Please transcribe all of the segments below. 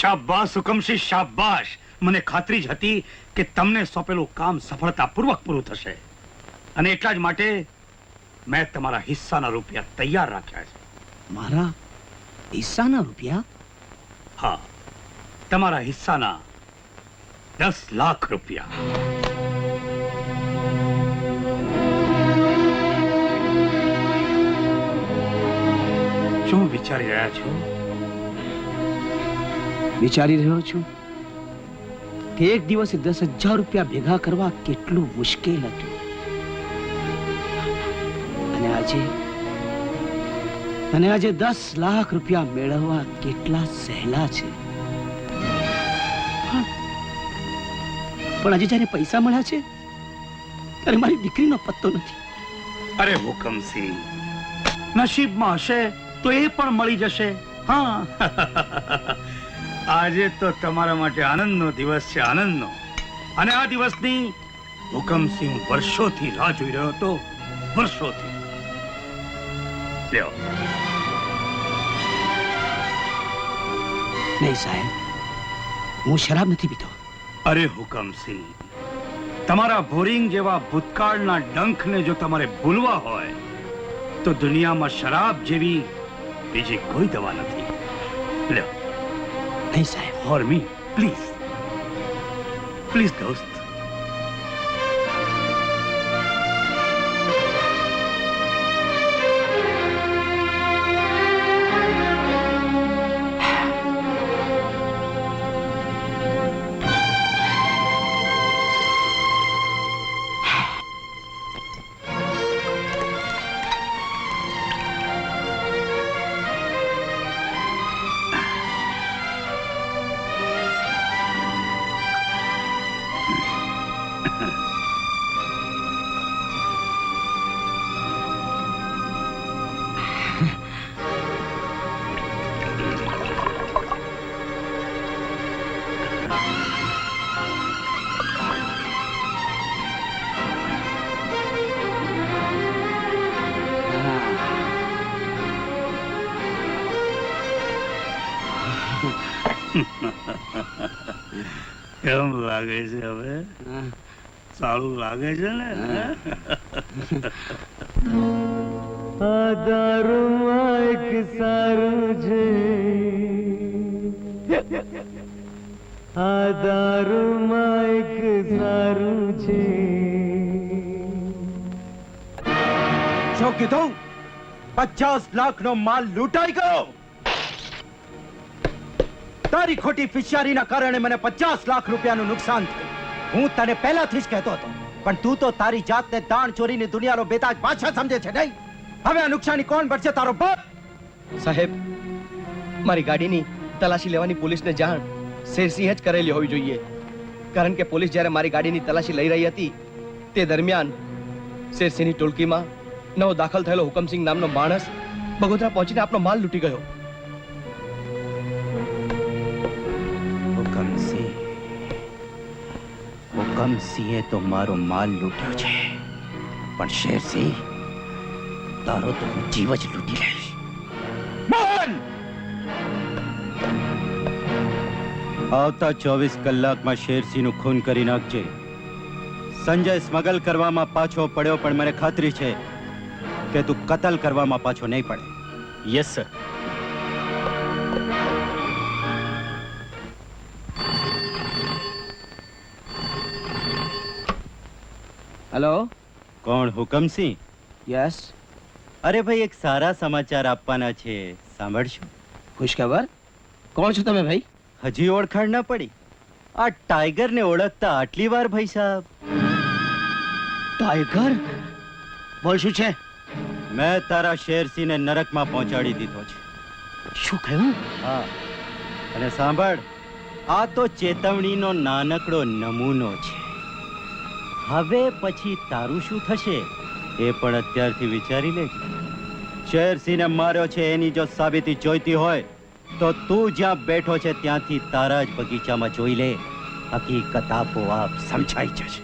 શાબાશ હુકમસિંહ શાબાશ. મને ખાતરી જ હતી કે તમને સોંપેલું કામ સફળતાપૂર્વક પૂરું થશે. અને એટલા જ માટે મેં તમારા હિસ્સાના રૂપિયા તૈયાર રાખ્યા છે. મારા હિસ્સાના રૂપિયા? હા તમારા હિસ્સાના દસ લાખ રૂપિયા. શું વિચારી રહ્યા છો? વિચારી રહ્યો છું કે એક દિવસે દસ હજાર રૂપિયા ભેગા કરવા કેટલું મુશ્કેલ હતું. અને આજે અને આજે દસ લાખ રૂપિયા મેળવવા કેટલા સહેલા છે. પણ આજે જ્યારે પૈસા મળ્યા છે ત્યારે મારી દીકરીનો પત્તો નથી. અરે હુકમસિંહ નસીબમાં હશે તો એ પણ મળી જશે. હા. આજે તો તમારા માટે આનંદનો દિવસ છે આનંદનો. અને આ દિવસની હુકમસિંહ વર્ષોથી રાહ જોઈ રહ્યો હતો વર્ષોથી. લ્યો. નહીં સાહેબ હું શરાબ નથી પીતો. અરે હુકમસિંહ તમારા બોરિંગ જેવા ભૂતકાળના ડંખને જો તમારે ભૂલવા હોય તો દુનિયામાં શરાબ જેવી બીજી કોઈ દવા નથી. લ્યો. નહીં સાહેબ ફોર મી પ્લીઝ પ્લીઝ દોસ્ત કેમ લાગે છે હવે? સારું લાગે છે ને? દારૂમાં એક સારું છે. આ દારૂમાં એક સારું છે. શું કીધું? પચાસ લાખ નો માલ લૂંટાઈ ગયો? તારી ખોટી ફિશિયારીના કારણે મને પચાસ લાખ રૂપિયાનું નુકસાન થયું. હું તને પહેલાથી જ કહેતો હતો, પણ તું તો તારી જાતને દાણ ચોરીની દુનિયાનો બેતાજ પાછા સમજે છે, નહીં? હવે આ નુકસાની કોણ ભરશે તારો બાપ? સાહેબ, મારી ગાડીની તલાશી લેવાની પોલીસને જાણ શેરસિંહે જ કરેલી હોવી જોઈએ. કારણ કે પોલીસ જ્યારે મારી ગાડીની તલાશી લઈ રહી હતી, તે દરમિયાન શેરસિંહની ટોળકીમાં નવો દાખલ થયેલો હુકમસિંહ નામનો માણસ બગોદરા પહોંચીને આપનો માલ લૂંટી ગયો. હુકમસિંહે તો મારો માલ લૂંટ્યો છે. પણ શેરસિંહ, તારો તો હું જીવ જ લૂંટી લઈશ. આવતા ચોવીસ કલાકમાં શેરસિંહનું ખૂન કરી નાખજે. સંજય સ્મગલ કરવામાં પાછો પડ્યો પણ મને ખાતરી છે કે તું કતલ કરવામાં પાછો નહીં પડે. Yes, sir. હેલો કોણ હુકમસિંહ? યસ અરે ભાઈ એક સારા સમાચાર આપવાના છે. સાંભળશો. ખુશખબર? કોણ છો તમે ભાઈ? હજી ઓળખાણ ન પડી. આ ટાઈગરને ઓળખતા આટલી વાર ભાઈ સાહેબ? ટાઈગર? બોલ શું છે? મેં તારા શેરસિંહને નરકમાં પહોંચાડી દીધો છે. શું કહ્યું? હા. અને સાંભળ આ તો ચેતવણીનો નાનકડો નમૂનો છે. હવે પછી તારું શું થશે એ પણ અત્યારથી વિચારી લે શેરસિંહને માર્યો છે એની જો સાબિતી જોઈતી હોય, તો તું જ્યાં બેઠો છે ત્યાંથી તારા જ બગીચામાં જોઈ લે. હકીકત આપોઆપ સમજાઈ જશે.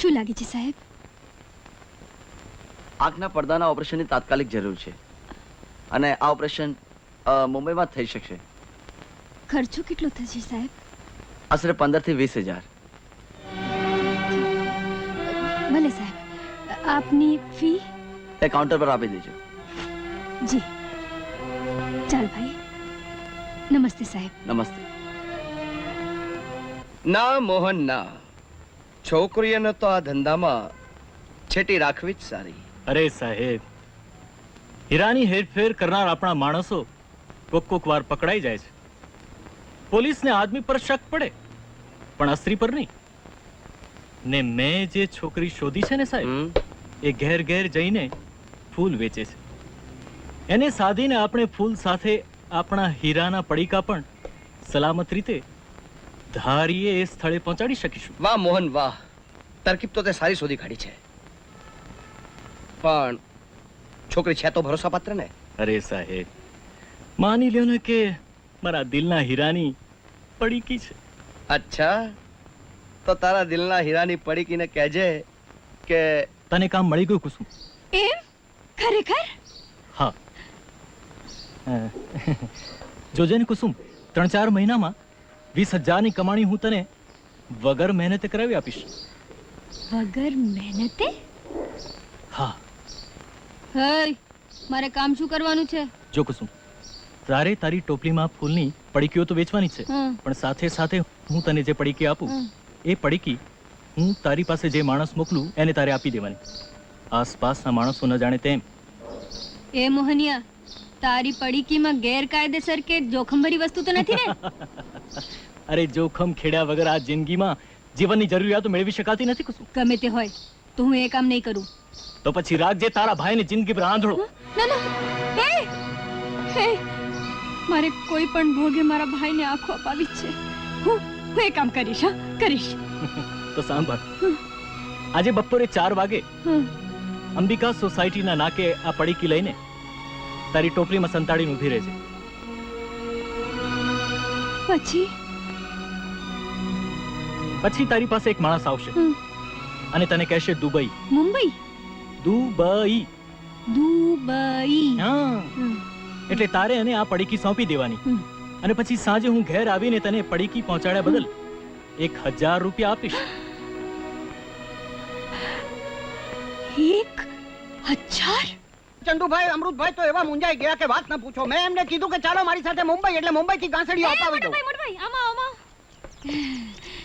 શું લાગે છે સાહેબ? આંખના પડદાના ઓપરેશનની તાત્કાલિક જરૂર છે. અને આ ઓપરેશન મુંબઈમાં થઈ શકશે. ખર્ચો કેટલો થશે સાહેબ? આશરે પંદરથી વીસ હજાર. ભલે સાહેબ. આપની ફી? એ કાઉન્ટર પર આપી દેજો. જી. ચાલ ભાઈ. નમસ્તે સાહેબ. નમસ્તે. ના મોહન ના. છોકરીઓને તો આ ધંધામાં છેટી રાખવી જ સારી. અરે સાહેબ હીરાની હેરફેર કરનાર આપણા માણસો કોક કોક વાર પકડાઈ જાય છે. પોલીસને આદમી પર શક પડે પણ અસ્ત્રી પર નહીં. ને મેં જે છોકરી શોધી છે ને સાહેબ એ ઘેર ઘેર જઈને ફૂલ વેચે છે. એને સાધીને આપણે ફૂલ સાથે આપણા હીરાના પડીકા પણ સલામત રીતે ધારીએ એ સ્થળે પહોંચાડી શકીશું. વાહ મોહન વાહ. તરકીબ તો તે સારી શોધી કાઢી છે. પણ છોકરી છે તો ભરોસા પાત્ર ને? અરે સાહેબ માની લ્યો ને કે મારા દિલના હીરાની પડીકી છે. અચ્છા. તો તારા દિલના હીરાની પડીકીને કહેજે કે તને કામ મળી ગયું કુસુમ? એમ? ખરેખર? હા. જોજે ને કુસુમ ત્રણ ચાર મહિનામાં વીસ હજારની કમાણી હું તને વગર મહેનતે કરાવી આપીશ. વગર મહેનતે? હા. હય મારે કામ શું કરવાનું છે? જો કુસુમ તારે તારી ટોપલીમાં ફૂલની પડીકીઓ તો વેચવાની છે પણ સાથે સાથે હું તને જે પડીકી આપું એ પડીકી હું તારી પાસે જે માણસ મોકલું એને તારે આપી દેવાની. આસપાસના માણસો ન જાણે તેમ. એ મોહનિયા તારી પડીકીમાં ગેરકાયદેસર કે જોખમભરી વસ્તુ તો નથી ને? અરે જોખમ ખેડ્યા વગર આ જિંદગીમાં જીવનની જરૂરિયાતો મેળવી શકાતી નથી કુસુમ ગમે તે હોય તો હું એ કામ નહીં કરું. તો પછી રાખજે તારા ભાઈને જિંદગી પર આંધળો. ના ના. હે? હે? મારે કોઈ પણ ભોગે મારા ભાઈને આંખો અપાવી છે. હું હું એ કામ કરીશ હા? કરીશ. તો સાંભળ. આજે બપોરે ચાર વાગે. અંબિકા સોસાયટીના નાકે આ પડીકી લઈને તારી ટોપલીમાં સંતાડીને ઊભી રહેજે. પછી? પછી તારી પાસે એક માણસ આવશે. અને તને કહેશે દુબઈ. મુંબઈ? દુબઈ. દુબઈ. હા. એટલે તારે અને આ પડીકી સોંપી દેવાની. અને પછી સાંજે હું ઘેર આવીને તને પડીકી પહોંચાડ્યા બદલ એક હજાર રૂપિયા આપીશ. એક હજાર? ચંદુભાઈ અમૃતભાઈ તો એવા મુંજાઈ ગયા કે વાત ન પૂછો. મેં એમને કીધું કે ચાલો મારી સાથે મુંબઈ એટલે મુંબઈ થી ગાંસડીઓ અપાવી મોટભાઈ આમાં આમાં.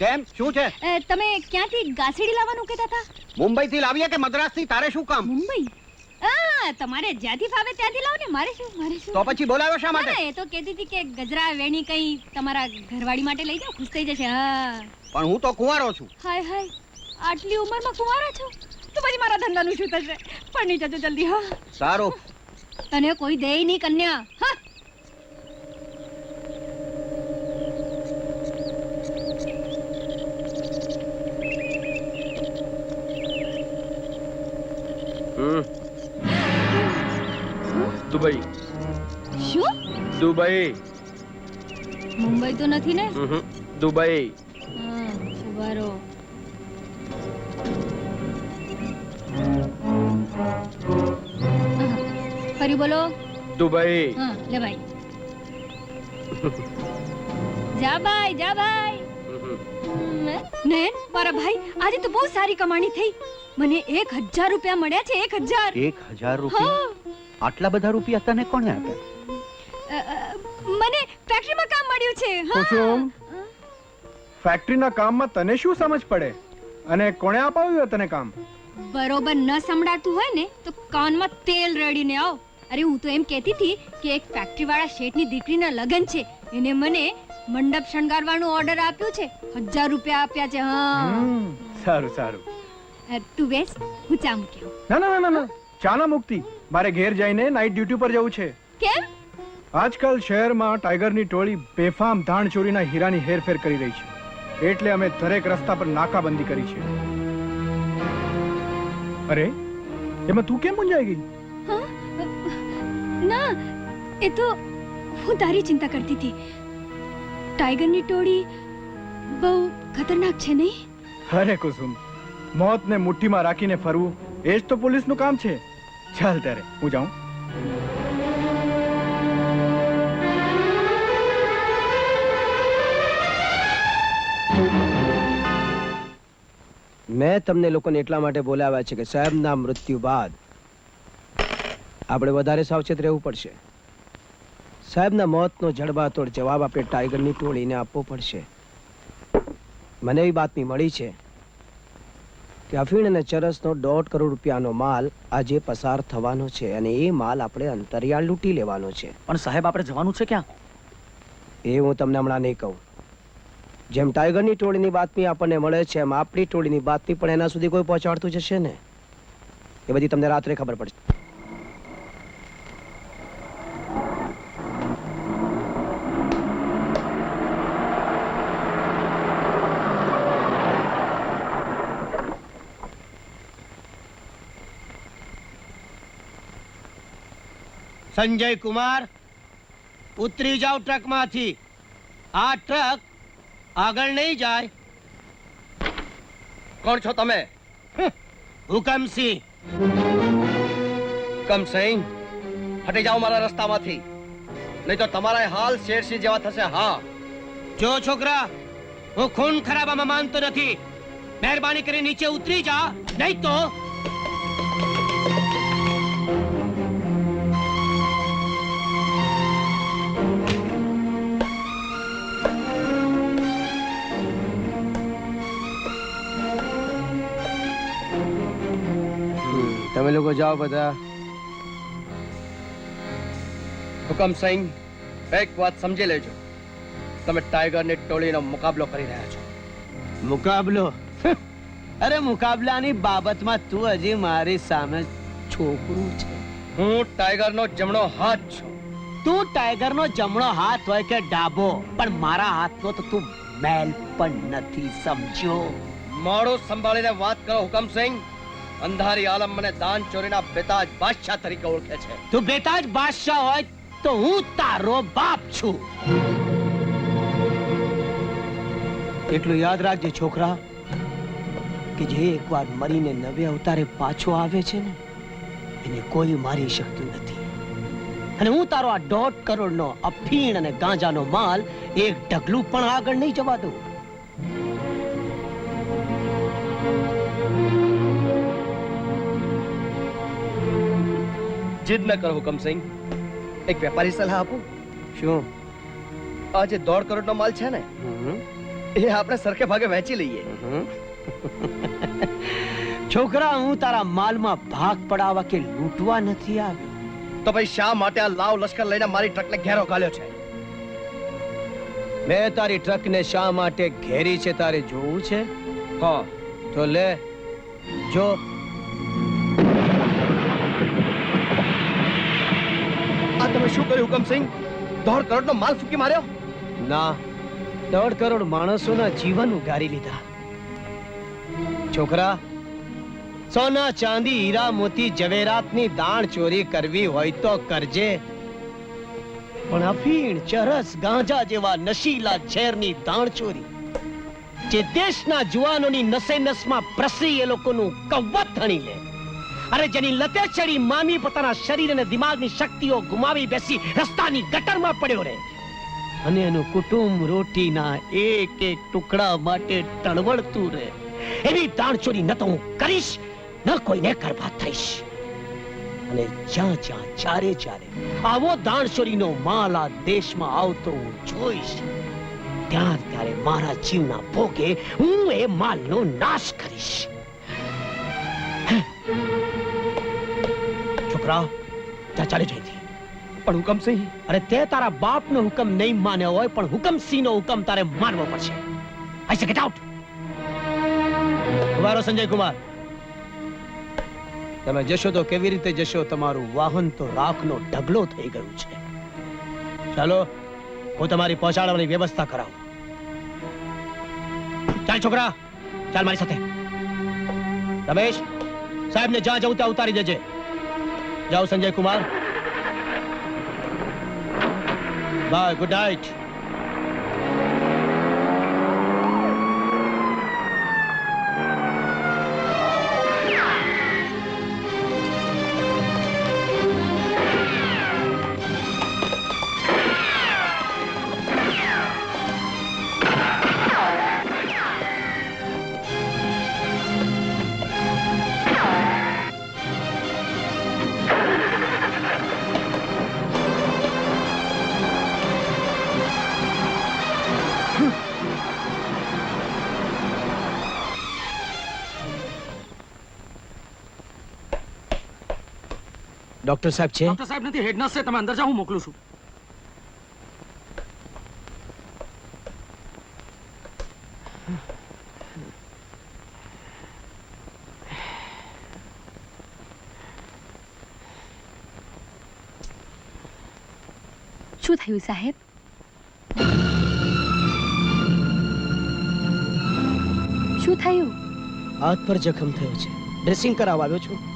કેમ? શું છે? અ, તમે ક્યાંથી ગાસડી લાવવાનું કહેતા હતા? મુંબઈ થી લાવીએ કે મદ્રાસથી તારે શું કામ? મુંબઈ? આ તમારે જ્યાંથી ફાવે ત્યાંથી લાવો ને મારે શું મારે શું? તો પછી બોલાવ્યો શા ના, માટે? ના, એ તો કહેતી હતી કે ગજરા વેણી કઈ તમારા ઘરવાળી માટે લઈ જાઓ ખુશ થઈ જશે હા. પણ હું તો કુંવારો છું. હાય હાય આટલી ઉંમરમાં કુંવારા છો? તો પછી મારા ધંધાનું શું થશે? પણ નહીં જજો જલ્દી હા. સારું. તને કોઈ દે નહીં કન્યા હા. દુબઈ. શું? દુબઈ. મુંબઈ તો નથી ને. દુબઈ. હા ઉભારો. ફરી બોલો. દુબઈ. હા લે ભાઈ. જા ભાઈ જા ભાઈ. ને મારા ભાઈ આજે તો બહુ સારી કમાણી થઈ. મને એક હજાર રૂપિયા મળ્યા છે એક હજાર. એક હજાર રૂપિયા? આટલા બધા રૂપિયા તને કોણે આપ્યા? મને ફેક્ટરીમાં કામ મળ્યું છે હા. કુસુમ ફેક્ટરીના કામમાં તને શું સમજ પડે? અને કોણે અપાવ્યું તને કામ? બરોબર ન સંભળાતું હોય ને તો કાનમાં તેલ રેડીને આવ. અરે હું તો એમ કહેતી હતી કે એક ફેક્ટરીવાળા શેઠની દીકરીના લગ્ન છે. એને મને મંડપ શણગારવાનું ઓર્ડર આપ્યો છે. હજાર રૂપિયા આપ્યા છે હા. સારું સારું. તું બેસ હું ચા મૂકી ના ના ના ના ના ચાના મુક્તિ. મારે ઘેર જઈને નાઇટ ડ્યુટી પર જવું છે. કેમ? આજકાલ શહેરમાં ટાઈગરની ટોળી બેફામ ધાણ ચોરીના હીરાની હેરફેર કરી રહી છે. એટલે અમે દરેક રસ્તા પર નાકાબંધી કરી છે. અરે એમાં તું કેમ મૂંઝાઈ ગઈ? હા? ના એ તો હું તારી ચિંતા કરતી હતી. ટાઈગરની ટોળી બહુ ખતરનાક છે નહીં? અરે કુસુમ મોતને મુઠ્ઠીમાં રાખીને ફરવું એ જ તો પોલીસનું કામ છે. ચાલ ત્યારે હું જાઉં. મેં તમને લોકોને એટલા માટે બોલાવ્યા છે કે સાહેબના મૃત્યુ બાદ આપણે વધારે સાવચેત રહેવું પડશે. સાહેબના મોતનો જડબાતોડ જવાબ આપણે ટાઈગરની ટોળીને આપવો પડશે. મને એવી બાતમી મળી છે કે અફીણ અને ચરસનો દોઢ કરોડ રૂપિયાનો માલ આજે પસાર થવાનો છે અને એ માલ આપણે અંતરિયાળ લૂંટી લેવાનો છે. પણ સાહેબ આપણે જવાનું છે ક્યાં? એ હું તમને હમણાં નહીં કહું. જેમ ટાઈગરની ટોળીની બાતમી આપણને મળે છે એમ આપણી ટોળીની બાતમી પણ એના સુધી કોઈ પહોંચાડતું જશે ને? એ બધી તમને રાત્રે ખબર પડશે. સંજય કુમાર ઉતરી જાઓ ટ્રકમાંથી. આ ટ્રક આગળ નહીં જાય. કોણ છો તમે? હુકમસિંહ હુકમસિંહ હટી જાઓ મારા રસ્તામાંથી. નહીં તો તમારા હાલ શેરસિંહ જેવા થશે હા. જો છોકરા હું ખૂન ખરાબામાં માનતો નથી. મહેરબાની કરી નીચે ઉતરી જા નહીં તો તમે લોકો જાઓ બધા. હુકમસિંહ એક વાત સમજી લેજો. તમે ટાઈગરની ટોળીનો મુકાબલો કરી રહ્યા છો. મુકાબલો? અરે મુકાબલાની બાબતમાં તું હજી મારી સામે છોકરું છે. હું ટાઈગરનો જમણો હાથ છું. તું ટાઈગરનો જમણો હાથ હોય કે ડાબો પણ મારા હાથનો તો તું મેલ પણ નથી સમજ્યો? મોડું સંભાળીને વાત કરો હુકમસિંહ અંધારી આલમ મને દાન ચોરીના બેતાજ બાદશાહ તરીકે ઓળખે છે. તું બેતાજ બાદશાહ હોય તો હું તારો બાપ છું. એટલું યાદ રાખજે છોકરા, કે જે એકવાર મરીને નવે અવતારે પાછો આવે છે ને, એને કોઈ મારી શકતું નથી. અને હું તારો આ દોઢ કરોડનો અફીણ અને ગાંજાનો માલ એક ઢગલું પણ આગળ નહીં જવા દઉં. જીદ ન કરો હુકમસિંહ એક વેપારી સલાહ આપું? શું? આ જે દોઢ કરોડનો માલ છે ને? એ આપણે સરખે ભાગે વહેંચી લઈએ. છોકરા હું તારા માલમાં ભાગ પડાવવા કે લૂંટવા નથી આવ્યો? તો ભાઈ શા માટે આ લાવ લશ્કર લઈને મારી ટ્રકને ઘેરો ઘાલ્યો છે? મેં તારી ટ્રકને શા માટે ઘેરી છે તારે જોવું છે? હા. તો લે જો. તમે શું કર્યું હુકમસિંહ દોઢ કરોડનો માલ ફૂકી માર્યો? ના, દોઢ કરોડ માણસોના જીવન ઉગારી લીધા. છોકરા, સોના, ચાંદી, હીરા, મોતી જવેરાતની દાણ ચોરી કરવી હોય તો કરજે. પણ અફીણ ચરસ, ગાંજા જેવા નશીલા ઝેરની દાણ ચોરી, જે દેશના જુવાનોની નસે નસમાં પ્રસરી એ લોકોનું કવત થણી લે. અરે જેની લતે ચડી મામી પોતાના શરીર અને દિમાગની શક્તિઓ ગુમાવી બેસી રસ્તાની ગટરમાં પડ્યો રહે અને એનું કુટુંબ રોટીના એક એક ટુકડા માટે તળવળતું રહે એવી દાણચોરી ન તો હું કરીશ, ન કોઈને કરવા થઈશ. અને જ્યાં જ્યાં ચારે ચારે આવો દાણચોરીનો માલ આ દેશમાં આવતો હું જોઈશ ત્યાં ત્યારે મારા જીવના ભોગે હું એ માલનો નાશ કરીશ. છોકરા જા ચાલે જઈથી પણ હુકમસિંહ અરે તે તારા બાપનો હુકમ નહીં માન્યો હોય પણ હુકમસિંહનો હુકમ તારે માનવો પડશે. આઈ સે ગેટ આઉટ ઉભારો સંજય કુમાર તમે જશો તો કેવી રીતે જશો? તમારું વાહન તો રાખનો ઢગલો થઈ ગયું છે. ચાલો હું તમારી પહોંચાડવાની વ્યવસ્થા કરાવું. ચાલ છોકરા ચાલ મારી સાથે. રમેશ સાહેબને જ્યાં જવું ત્યાં ઉતારી દેજે. જાઓ Sanjay Kumar bye good night doctor સાહેબ છે? ડોક્ટર સાહેબ નથી હેડ નર્સ છે તમે અંદર જાઓ હું મોકલું છું. શું થયું સાહેબ? શું થયું? હાથ પર જખમ થયો છે. ડ્રેસિંગ કરાવવા આવ્યો છું.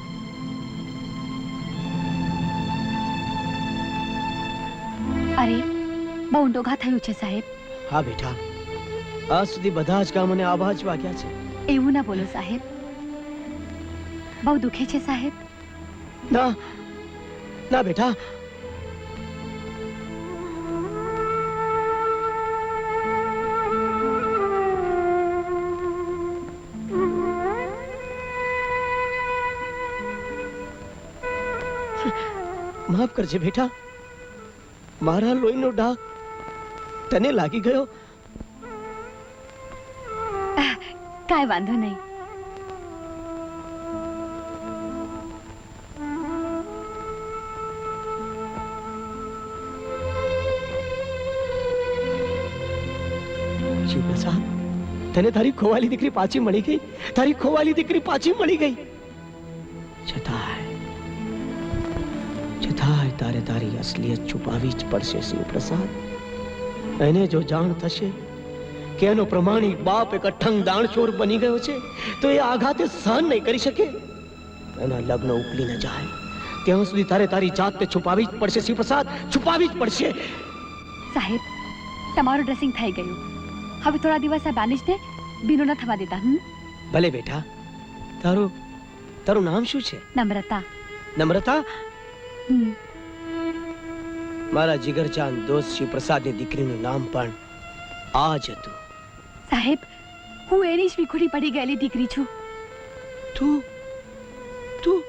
અરે બહુ ડોઘા થયું છે સાહેબ. હા બેટા આજ સુધી બધા જ કામ મને આવા જ વાગ્યા છે. એવું ના બોલો સાહેબ. બહુ દુખે છે સાહેબ. ના ના બેટા. માફ કરજે બેટા. મારા લોહીનો ડાઘ તને લાગી ગયો? કાંઈ વાંધો નહીં. શિવપ્રસાદ તને તારી ખોવાલી દીકરી પાછી મળી ગઈ? તારી ખોવાલી દીકરી પાછી મળી ગઈ? છતાંય તારે તારી અસલિયત છુપાવી જ પડશે શિવપ્રસાદ. એને જો જાણ થશે કે એનો પ્રમાણિક બાપ એક અઠંગ દાણચોર બની ગયો છે તો એ આઘાતે સહન નહીં કરી શકે. એના લગ્ન ઉકલી ન જાય. ત્યાં સુધી તારે તારી જાતને છુપાવી જ પડશે શિવપ્રસાદ. છુપાવી જ પડશે. સાહેબ તમારું ડ્રેસિંગ થઈ ગયું. હવે થોડા દિવસ આ બેન્ડેજને બીનો ન થવા દેતા હમ? ભલે બેટા તારું તારું નામ શું છે? નમ્રતા. નમ્રતા? હમ. મારા જીગરચાંદ દોસ્ત શિવપ્રસાદની દીકરીનું નામ પણ આ જ હતું. સાહેબ હું એની જ વિખુડી પડી ગયેલી દીકરી છું. તું? તું?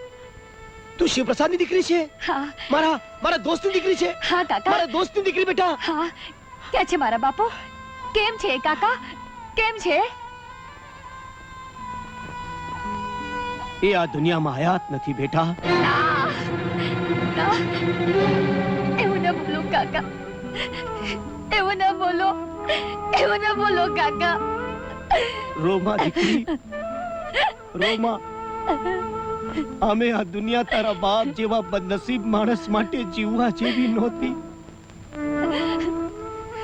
તું શિવપ્રસાદની દીકરી છે? હા. મારા મારા દોસ્તની દીકરી છે? હા કાકા. મારા દોસ્તની દીકરી બેટા? હા. ક્યાં છે મારા બાપુ? કેમ છે કાકા? કેમ છે? એ આ દુનિયામાં હયાત નથી બેટા. ના. ન. બોલો, કાકા. એવું ન બોલો, એવું ન બોલો, કાકા. રોમા દીકરી, રોમા, અમે આ દુનિયા તારા બાપ જેવા બદનસીબ માણસ માટે જીવવા જેવી નહોતી.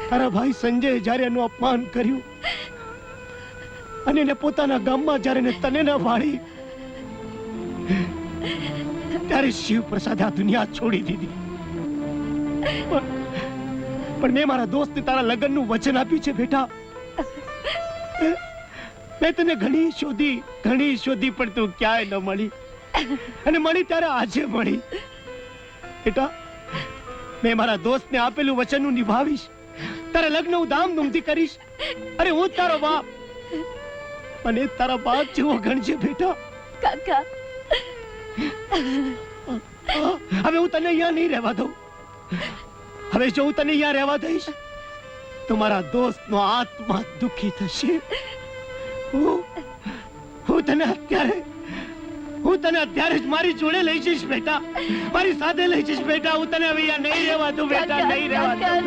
તારા ભાઈ સંજય જ્યારે એનું અપમાન કર્યું અને એને પોતાના ગામમાં જ્યારે એને તને ન વાળી ત્યારે શિવ પ્રસાદ આ દુનિયા છોડી દીધી. પણ મેં મારા દોસ્તને તારા લગ્નનું વચન આપ્યું છે બેટા. મેં તને ઘણી શોધી ઘણી શોધી પણ તું ક્યાંય ન મળી. અને મળી ત્યારે આજે મળી. બેટા મેં મારા દોસ્તને આપેલું વચનનું નિભાવીશ. તારા લગ્ન હું ધામધૂમથી કરીશ. અરે હું તારો બાપ. અને તારા બાપ જેવો ગણજે બેટા. કાકા. હવે હું તને અહીંયા નહીં રહેવા દઉં. હવે જો હું તને અહીંયા રહેવા દઈશ તો મારા દોસ્તનો આત્મા દુખી થશે. હું હું તને અત્યારે હું તને અત્યારે જ મારી જોડે લઈ જઈશ બેટા. મારી સાથે લઈ જઈશ બેટા. હું તને હવે અહીંયા નહીં રહેવા દઉં બેટા નહીં રહેવા દઉં.